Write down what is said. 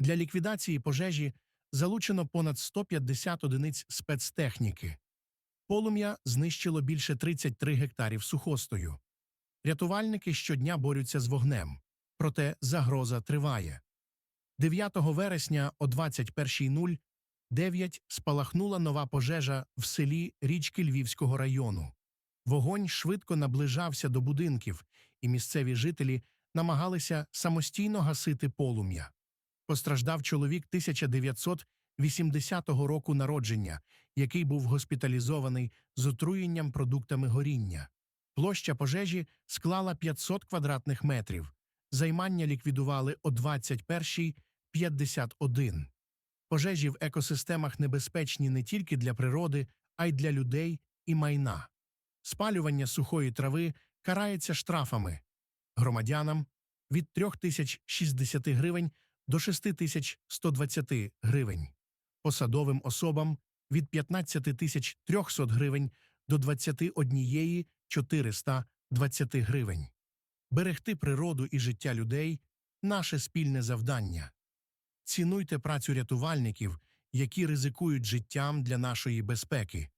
Для ліквідації пожежі залучено понад 150 одиниць спецтехніки. Полум'я знищило більше 33 гектарів сухостою. Рятувальники щодня борються з вогнем, проте загроза триває. 9 вересня о 21.09 спалахнула нова пожежа в селі Річки Львівського району. Вогонь швидко наближався до будинків, і місцеві жителі намагалися самостійно гасити полум'я. Постраждав чоловік 1980 року народження, який був госпіталізований з отруєнням продуктами горіння. Площа пожежі склала 500 квадратних метрів. Займання ліквідували о 21.51. Пожежі в екосистемах небезпечні не тільки для природи, а й для людей і майна. Спалювання сухої трави карається штрафами громадянам від 3060 гривень до 6120 гривень, посадовим особам від 15300 гривень до 21 420 гривень. Берегти природу і життя людей – наше спільне завдання. Цінуйте працю рятувальників, які ризикують життям для нашої безпеки.